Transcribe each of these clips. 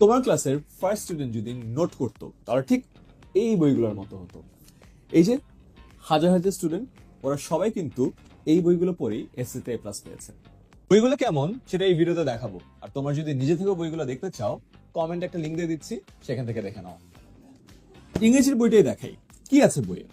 তোমার ক্লাসের first student যদি নোট করতো, তাহলে ঠিক এই বইগুলোর মতো হতো। এই যে, হাজার হাজার স্টুডেন্ট ওরা সবাই কিন্তু এই বইগুলো পড়েই এসসিতে এ প্লাস পেয়েছে। বইগুলো কেমন, সেটা এই ভিডিওতে দেখাবো। আর তোমার যদি নিজে থেকে বইগুলো দেখতে চাও কমেন্ট একটা লিঙ্ক দিয়ে দিচ্ছি, সেখান থেকে দেখে নাও। ইংরেজির বইটাই দেখাই। কি আছে বইয়ে?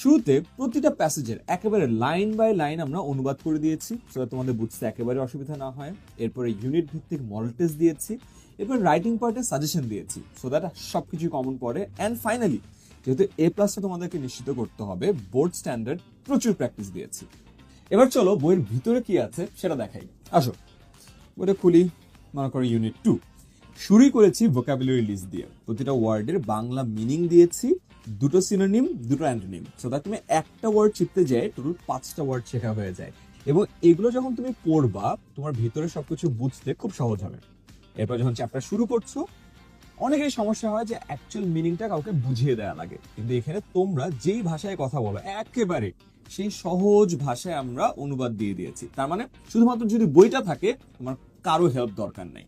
শুরুতে প্রতিটা প্যাসেজের একেবারে লাইন বাই লাইন আমরা অনুবাদ করে দিয়েছি সেটা তোমাদের বুঝতে একেবারে অসুবিধা না হয়। এরপরে ইউনিট ভিত্তিক মডেল টেস্ট দিয়েছি, এরপর রাইটিং পার্টে সাজেশন দিয়েছি সো দ্যাট সবকিছু কমন পড়ে। অ্যান্ড ফাইনালি যেহেতু এ প্লাসটা তোমাদেরকে নিশ্চিত করতে হবে বোর্ড স্ট্যান্ডার্ড প্রচুর প্র্যাকটিস দিয়েছি। এবার চলো বইয়ের ভিতরে কি আছে সেটা দেখাই। আসো, বইটা খুলি, মনে করো ইউনিট টু শুরুই করেছি ভোকাবুলারি লিস্ট দিয়ে। প্রতিটা ওয়ার্ডের বাংলা মিনিং দিয়েছি, দুটো সিনোনিম দুটো অ্যান্টোনিম সো দ্যাট তুমি একটা ওয়ার্ড চিপতে যায় টোটাল পাঁচটা ওয়ার্ড শেখা হয়ে যায়। এবং এগুলো যখন তুমি পড়বা, তোমার ভিতরে সবকিছু বুঝতে খুব সহজ হবে। এরপর যখন চ্যাপ্টার শুরু করছ, অনেকেরই সমস্যা হয় যে অ্যাকচুয়াল মিনিংটা কাউকে বুঝিয়ে দেওয়া লাগে। কিন্তু এখানে তোমরা যেই ভাষায় কথা বলো, একেবারে সেই সহজ ভাষায় আমরা অনুবাদ দিয়ে দিয়েছি। তার মানে শুধুমাত্র যদি বইটা থাকে, তোমার কারও হেল্প দরকার নেই।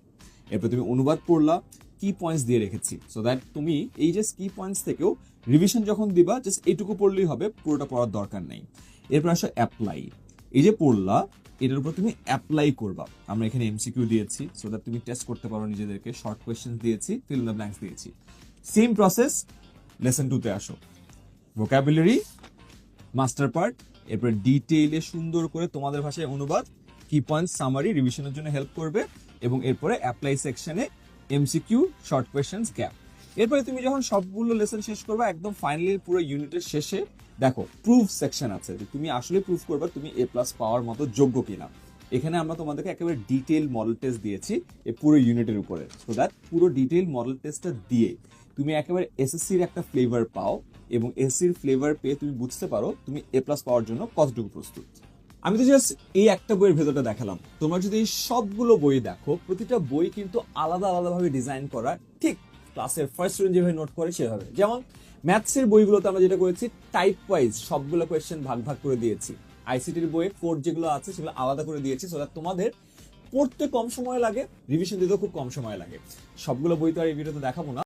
এরপর তুমি অনুবাদ পড়লা কি পয়েন্টস দিয়ে রেখেছি। সো দ্যাট তুমি এই যে কি পয়েন্টস থেকেও রিভিশন যখন দিবা জাস্ট এইটুকু পড়লেই হবে, পুরোটা পড়ার দরকার নেই। এরপর আসো অ্যাপ্লাই এই যে পড়লা, এটার উপর তুমি অ্যাপ্লাই করবা। আমরা এখানে এমসিকিউ দিয়েছি সো দ্যাট তুমি টেস্ট করতে পারো নিজেদেরকে শর্ট কোয়েশ্চেন দিয়েছি ফিল দ্য ব্ল্যাঙ্কস দিয়েছি। সেম প্রসেস লেসন টুতে আসো। ভোকাবুলারি মাস্টার পার্ট এরপর ডিটেইলে সুন্দর করে তোমাদের ভাষায় অনুবাদ কি পয়েন্ট সামারি রিভিশনের জন্য হেল্প করবে এবং এরপরে অ্যাপ্লাই সেকশনে এমসিকিউ শর্ট কোয়েশ্চেন্স গ্যাপ এরপরে তুমি যখন সবগুলো লেসন শেষ করবে, একদম ফাইনালি পুরো ইউনিটের শেষে, দেখো প্রুফ সেকশন আছে যে তুমি আসলে প্রুফ করবে তুমি এ প্লাস পাওয়ার মতো যোগ্য কিনা। এখানে আমরা তোমাদেরকে একেবারে ডিটেল মডেল টেস্ট দিয়েছি এই পুরো ইউনিটের উপরে। সো দ্যাট পুরো ডিটেল মডেল টেস্টটা দিয়ে তুমি একেবারে এসএসসির একটা ফ্লেভার পাও এবং এসএসসির ফ্লেভার পেয়ে তুমি বুঝতে পারো তুমি এ প্লাস পাওয়ার জন্য কতটুকু প্রস্তুত। আমি তো জাস্ট এই একটা বইয়ের ভেতরটা দেখালাম। তোমরা যদি সবগুলো বই দেখো, প্রতিটা বই কিন্তু আলাদা আলাদাভাবে ডিজাইন করা, ঠিক ক্লাসের ফার্স্ট স্টুডেন্ট যেভাবে নোট করে সেভাবে। যেমন ম্যাথসের বইগুলোতে আমরা যেটা করেছি টাইপ ওয়াইজ সবগুলো কোয়েশ্চেন ভাগ ভাগ করে দিয়েছি। আইসিটির বইয়ে কোড যেগুলো আছে সেগুলো আলাদা করে দিয়েছি সো দ্যাট তোমাদের পড়তে কম সময় লাগে রিভিশন দিতেও খুব কম সময় লাগে। সবগুলো বই তো আর এই ভিডিওতে দেখাবো না।